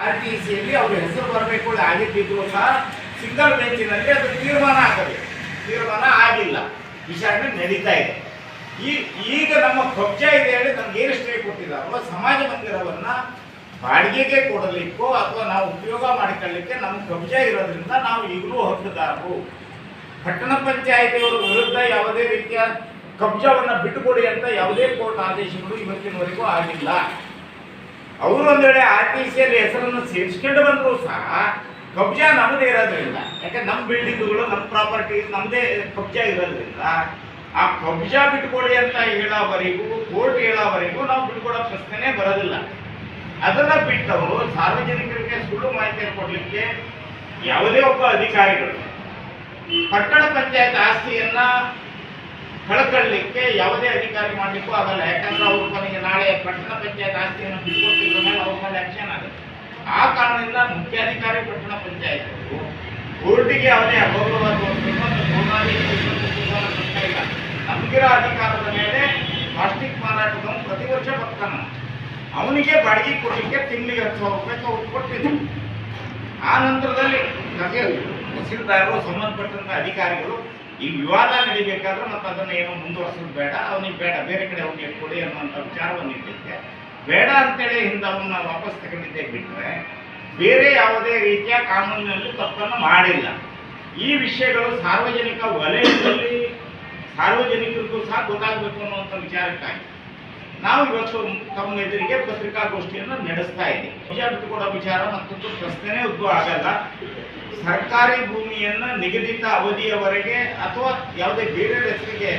R T ಸಿಯಲ್ಲಿ ಅವ್ರ ಹೆಸರು ಬರಬೇಕು ಆಗಿದ್ದಿದ್ರು ಸಹ ಸಿಂಗಲ್ ಬೆಂಚಿನಲ್ಲಿ ಅದು ತೀರ್ಮಾನ ಆಗಬೇಕು ತೀರ್ಮಾನ ಆಗಿಲ್ಲ. ವಿಚಾರಣೆ ನಡೀತಾ ಇದೆ. ಈ, ಈಗ ನಮ್ಮ ಪಕ್ಷ ಇದೆ ಹೇಳಿ ನಮ್ಗೆ ಏನು ಸ್ಟೇ ಕೊಟ್ಟಿದ್ದಾರೋ ಸಮಾಜ ಮಂದಿರವನ್ನ ಬಾಡಿಗೆಗೆ ಕೊಡಲಿಕ್ಕೋ ಅಥವಾ ನಾವು ಉಪಯೋಗ ಮಾಡಿಕೊಳ್ಳಲಿಕ್ಕೆ ನಮ್ಮ ಕಬ್ಜ ಇರೋದ್ರಿಂದ ನಾವು ಈಗಲೂ ಹಕ್ಕದಾರರು. ಪಟ್ಟಣ ಪಂಚಾಯಿತಿಯವರ ವಿರುದ್ಧ ಯಾವುದೇ ರೀತಿಯ ಕಬ್ಜವನ್ನು ಬಿಟ್ಟುಕೊಡಿ ಅಂತ ಯಾವುದೇ ಕೋರ್ಟ್ ಆದೇಶಗಳು ಇವತ್ತಿನವರೆಗೂ ಆಗಿಲ್ಲ. ಅವರು ಒಂದು ವೇಳೆ ಆರ್ ಟಿ ಸಿಯಲ್ಲಿ ಹೆಸರನ್ನು ಸೇರಿಸ್ಕೊಂಡು ಬಂದರೂ ಸಹ ಕಬ್ಜಾ ನಮ್ಮದೇ ಇರೋದ್ರಿಂದ, ಯಾಕಂದ್ರೆ ನಮ್ಮ ಬಿಲ್ಡಿಂಗ್ಗಳು ನಮ್ಮ ಪ್ರಾಪರ್ಟಿ ನಮ್ಮದೇ ಕಬ್ಜಾ ಇರೋದ್ರಿಂದ, ಆ ಕಬ್ಜಾ ಬಿಟ್ಕೊಳ್ಳಿ ಅಂತ ಹೇಳೋವರೆಗೂ, ಕೋರ್ಟ್ ಹೇಳೋವರೆಗೂ ನಾವು ಬಿಟ್ಕೊಡೋ ಪ್ರಶ್ನೆನೇ ಬರೋದಿಲ್ಲ. ಅದನ್ನ ಬಿಟ್ಟವರು ಸಾರ್ವಜನಿಕರಿಗೆ ಸುಳ್ಳು ಮಾಹಿತಿಯನ್ನು ಕೊಡಲಿಕ್ಕೆ ಯಾವುದೇ ಒಬ್ಬ ಅಧಿಕಾರಿಗಳು, ಪಟ್ಟಣ ಪಂಚಾಯತ್ ಆಸ್ತಿಯನ್ನ ಕಳ್ಕೊಳ್ಳಿಕ್ಕೆ ಯಾವುದೇ ಅಧಿಕಾರಿ ಮಾಡಲಿಕ್ಕೂ ಆಗಲ್ಲ. ಯಾಕಂದ್ರೆ ಅವ್ರ ಕೊನೆಗೆ ನಾಳೆ ಪಟ್ಟಣ ಪಂಚಾಯತ್ ಆಸ್ತಿಯನ್ನು ಬಿಟ್ಕೊಟ್ಟಿದ್ರ ಮೇಲೆ ಅವ್ರ ಮೇಲೆ ಆಕ್ಷನ್ ಆಗುತ್ತೆ. ಆ ಕಾರಣದಿಂದ ಮುಖ್ಯಾಧಿಕಾರಿ ಪಟ್ಟಣ ಪಂಚಾಯತ್ ಕೋರ್ಟಿಗೆ ಅವನೇ ಅಗೌರವ ನಮಗಿರೋ ಅಧಿಕಾರದ ಮೇಲೆ ಪ್ಲಾಸ್ಟಿಕ್ ಮಾರಾಟದವನು ಪ್ರತಿ ವರ್ಷ ಬರ್ತಾನ ಅವನಿಗೆ ಬಾಡಿಗೆ ಕೊಡಲಿಕ್ಕೆ ತಿಂಗಳಿಗೆ ಹತ್ತು ಸಾವಿರ ರೂಪಾಯಿ ಅವ್ರು ಕೊಟ್ಟಿದ್ರು. ಆ ನಂತರದಲ್ಲಿ ತಹಸೀಲ್ ತಹಸೀಲ್ದಾರರು, ಸಂಬಂಧಪಟ್ಟಂತ ಅಧಿಕಾರಿಗಳು ಈ ವಿವಾದ ನಡಿಬೇಕಾದ್ರೆ ಮತ್ತೆ ಅದನ್ನ ಏನೋ ಮುಂದುವರ್ಸೋದು ಬೇಡ, ಅವನಿಗೆ ಬೇಡ, ಬೇರೆ ಕಡೆ ಅವನಿಗೆ ಕೊಡಿ ಅನ್ನುವಂಥ ವಿಚಾರವನ್ನು ಇಟ್ಟಿದ್ದೆ ಬೇಡ ಅಂತೇಳಿ ಹಿಂದೆ ಅವನ್ನ ವಾಪಸ್ ತಗೊಂಡಿದ್ದೆ ಬಿಟ್ಟರೆ ಬೇರೆ ಯಾವುದೇ ರೀತಿಯ ಕಾನೂನಿನಲ್ಲಿ ತಪ್ಪನ್ನು ಮಾಡಿಲ್ಲ. ಈ ವಿಷಯಗಳು ಸಾರ್ವಜನಿಕ ವಲಯದಲ್ಲಿ ಸಾರ್ವಜನಿಕರಿಗೂ ಸಹ ಗೊತ್ತಾಗಬೇಕು ಅನ್ನುವಂಥ ವಿಚಾರಕ್ಕಾಗಿ. ನಾವು ಇವತ್ತು ತಮ್ಮ ಎದುರಿಗೆ ಪತ್ರಿಕಾಗೋಷ್ಠಿಯನ್ನು ನಡೆಸ್ತಾ ಇದ್ದೀವಿ. ನಿಜ ಬಿಟ್ಟುಕೊಡೋ ವಿಚಾರ ಮತ್ತೊಂದು ಪ್ರಶ್ನೆನೇ ಉದ್ಭವ ಆಗಲ್ಲ. ಸರ್ಕಾರಿ ಭೂಮಿಯನ್ನು ನಿಗದಿತ ಅವಧಿಯವರೆಗೆ ಅಥವಾ ಯಾವುದೇ ಬೇರೆ ಹೆಸರಿಗೆ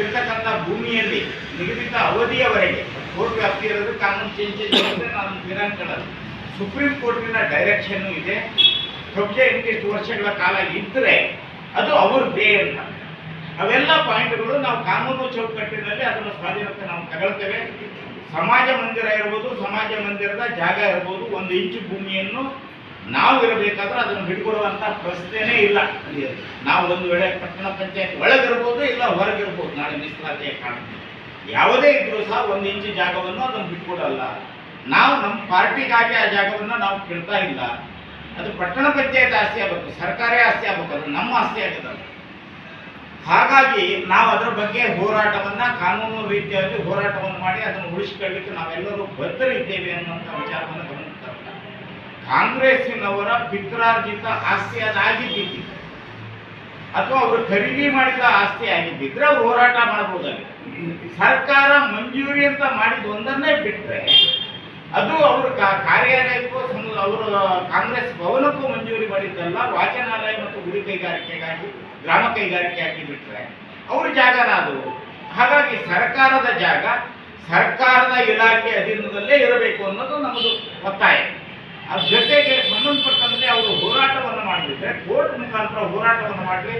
ಇರ್ತಕ್ಕಂಥ ಭೂಮಿಯಲ್ಲಿ ನಿಗದಿತ ಅವಧಿಯವರೆಗೆ ಕೋರ್ಟ್ ವ್ಯಾಪ್ತಿ ಇರೋದು ಕಾನೂನು ಚೇಂಜ್ ಇರೋದ್ರೆ ನಾನು ದಿನಾಂಕಗಳಲ್ಲಿ ಸುಪ್ರೀಂ ಕೋರ್ಟಿನ ಡೈರೆಕ್ಷನ್ ಇದೆ. ಕಬ್ಜೆ ಇಂತಿಷ್ಟು ವರ್ಷಗಳ ಕಾಲ ಇದ್ದರೆ ಅದು ಅವ್ರದ್ದೇ ಅಂತ. ಅವೆಲ್ಲ ಪಾಯಿಂಟ್ಗಳು ನಾವು ಕಾನೂನು ಚೌಕಟ್ಟಿನಲ್ಲಿ ಅದನ್ನು ಸ್ವಾಧೀನತೆ ನಾವು ತಗೊಳ್ತೇವೆ. ಸಮಾಜ ಮಂದಿರ ಇರ್ಬೋದು, ಸಮಾಜ ಮಂದಿರದ ಜಾಗ ಇರ್ಬೋದು, ಒಂದು ಇಂಚು ಭೂಮಿಯನ್ನು ನಾವು ಇರಬೇಕಾದ್ರೆ ಅದನ್ನು ಬಿಟ್ಕೊಡುವಂತ ಪ್ರಶ್ನೆನೇ ಇಲ್ಲ. ನಾವು ಒಂದು ವೇಳೆ ಪಟ್ಟಣ ಪಂಚಾಯತ್ ಒಳಗಿರ್ಬೋದು ಇಲ್ಲ ಹೊರಗಿರ್ಬೋದು, ನಾಳೆ ಮೀಸಲಾತಿಯ ಕಾರಣ ಯಾವುದೇ ಇದ್ರೂ ಸಹ ಒಂದು ಇಂಚು ಜಾಗವನ್ನು ಅದನ್ನು ಬಿಟ್ಕೊಡಲ್ಲ. ನಾವು ನಮ್ಮ ಪಾರ್ಟಿಗಾಗಿ ಆ ಜಾಗವನ್ನು ನಾವು ಕೇಳ್ತಾ ಇಲ್ಲ. ಅದು ಪಟ್ಟಣ ಪಂಚಾಯತ್ ಆಸ್ತಿ ಆಗಬೇಕು, ಸರ್ಕಾರಿ ಆಸ್ತಿ ಆಗಬೇಕು, ಅದು ನಮ್ಮ ಆಸ್ತಿ ಆಗುತ್ತಲ್ಲ ಹಾಗಾಗಿ ನಾವು ಅದರ ಬಗ್ಗೆ ಹೋರಾಟವನ್ನ ಕಾನೂನು ರೀತಿಯಾಗಿ ಹೋರಾಟವನ್ನು ಮಾಡಿ ಅದನ್ನು ಉಳಿಸಿಕೊಳ್ಳಲಿಕ್ಕೆ ನಾವೆಲ್ಲರೂ ಬದ್ಧರಿದ್ದೇವೆ ಅನ್ನುವಂಥ ವಿಚಾರವನ್ನು ಗಮನಿಸ್ತಾ ಕಾಂಗ್ರೆಸ್ಸಿನವರ ಪಿತ್ರಾರ್ಜಿತ ಆಸ್ತಿ ಅದಾಗಿದ್ದಿದ್ದು ಅಥವಾ ಅವರು ಖರೀದಿ ಮಾಡಿದ ಆಸ್ತಿ ಆಗಿದ್ದಿದ್ರೆ ಅವ್ರು ಹೋರಾಟ ಮಾಡಬಹುದಾಗಿದೆ ಸರ್ಕಾರ ಮಂಜೂರಿ ಅಂತ ಮಾಡಿದ ಒಂದನ್ನೇ ಬಿಟ್ಟರೆ ಅದು ಅವರು ಕಾರ್ಯಾಲಯಕ್ಕೂ ಅವರು ಕಾಂಗ್ರೆಸ್ ಭವನಕ್ಕೂ ಮಂಜೂರಿ ಮಾಡಿದ್ದಲ್ಲ, ವಾಚನಾಲಯ ಮತ್ತು ಗುಡಿ ಕೈಗಾರಿಕೆಗಾಗಿ, ಗ್ರಾಮ ಕೈಗಾರಿಕೆಯಾಗಿ ಬಿಟ್ಟರೆ ಅವ್ರ ಜಾಗನ ಅದು. ಹಾಗಾಗಿ ಸರ್ಕಾರದ ಜಾಗ, ಸರ್ಕಾರದ ಇಲಾಖೆ ಅಧೀನದಲ್ಲೇ ಇರಬೇಕು ಅನ್ನೋದು ನಮ್ಮದು ಒತ್ತಾಯ. ಅದ್ರ ಜೊತೆಗೆ ಸಂಬಂಧಪಟ್ಟಂತೆ ಅವರು ಹೋರಾಟವನ್ನು ಮಾಡಲಿದ್ರೆ ಕೋರ್ಟ್ ಮುಖಾಂತರ ಹೋರಾಟವನ್ನು ಮಾಡಲಿ.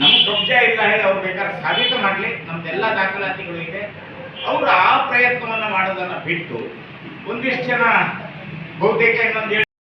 ನಮ್ಮ ಕಬ್ಜಾ ಇಲ್ಲ ಹೇಳಿ ಅವ್ರು ಬೇಕಾದ್ರೆ ಸಾಬೀತು ಮಾಡಲಿ. ನಮ್ದೆಲ್ಲ ದಾಖಲಾತಿಗಳು ಇದೆ. ಅವರು ಆ ಪ್ರಯತ್ನವನ್ನು ಮಾಡೋದನ್ನು ಬಿಟ್ಟು ಒಂದಿಷ್ಟು ಜನ ಬಹುತೇಕ ಇನ್ನೊಂದು